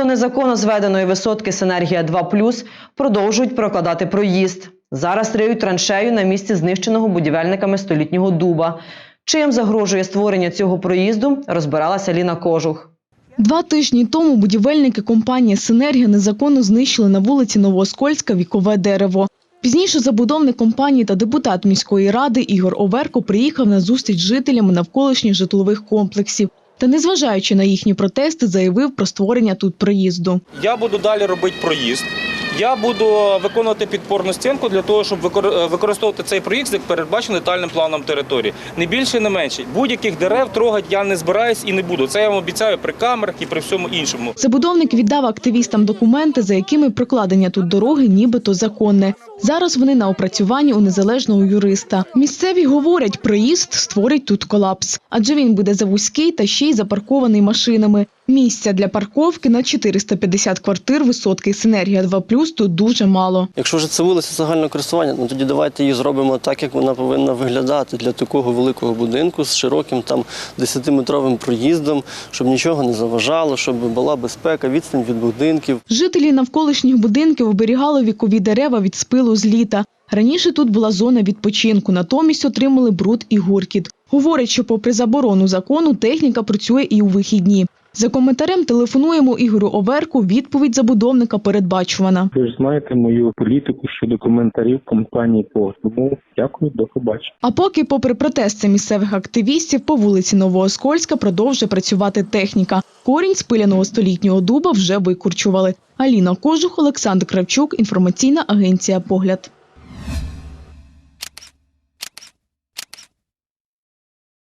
до незаконно зведеної висотки Синергія 2+, продовжують прокладати проїзд. Зараз риють траншею на місці знищеного будівельниками столітнього дуба. Чим загрожує створення цього проїзду, розбиралася Ліна Кожух. Два тижні тому будівельники компанії «Синергія» незаконно знищили на вулиці Новооскольська вікове дерево. Пізніше забудовник компанії та депутат міської ради Ігор Оверко приїхав на зустріч з жителями навколишніх житлових комплексів. Та, незважаючи на їхні протести, заявив про створення тут проїзду. Я буду далі робити проїзд. Я буду виконувати підпорну стінку для того, щоб е, використовувати цей проїзд, як передбачено детальним планом території. Не більше, не менше. Будь-яких дерев трогати я не збираюсь і не буду. Це я вам обіцяю при камерах і при всьому іншому. Забудовник віддав активістам документи, за якими прокладення тут дороги нібито законне. Зараз вони на опрацюванні у незалежного юриста. Місцеві говорять, проїзд створить тут колапс, адже він буде завузький та ще й запаркований машинами. Місця для парковки на 450 квартир висотки «Синергія 2+,» тут дуже мало. Якщо вже це вулиця загального користування, ну тоді давайте її зробимо так, як вона повинна виглядати для такого великого будинку з широким там 10-метровим проїздом, щоб нічого не заважало, щоб була безпека, відстань від будинків. Жителі навколишніх будинків оберігали вікові дерева від спилу з літа. Раніше тут була зона відпочинку, натомість отримали бруд і гуркіт. Говорять, що попри заборону закону техніка працює і у вихідні. За коментарем телефонуємо Ігорю Оверку. Відповідь забудовника передбачувана. Ви ж знаєте мою політику щодо коментарів компанії ПОС. Тому дякую, до побачення. А поки, попри протести місцевих активістів, по вулиці Новооскольська продовжує працювати техніка. Корінь спиляного столітнього дуба вже викурчували. Аліна Кожух, Олександр Кравчук, інформаційна агенція Погляд.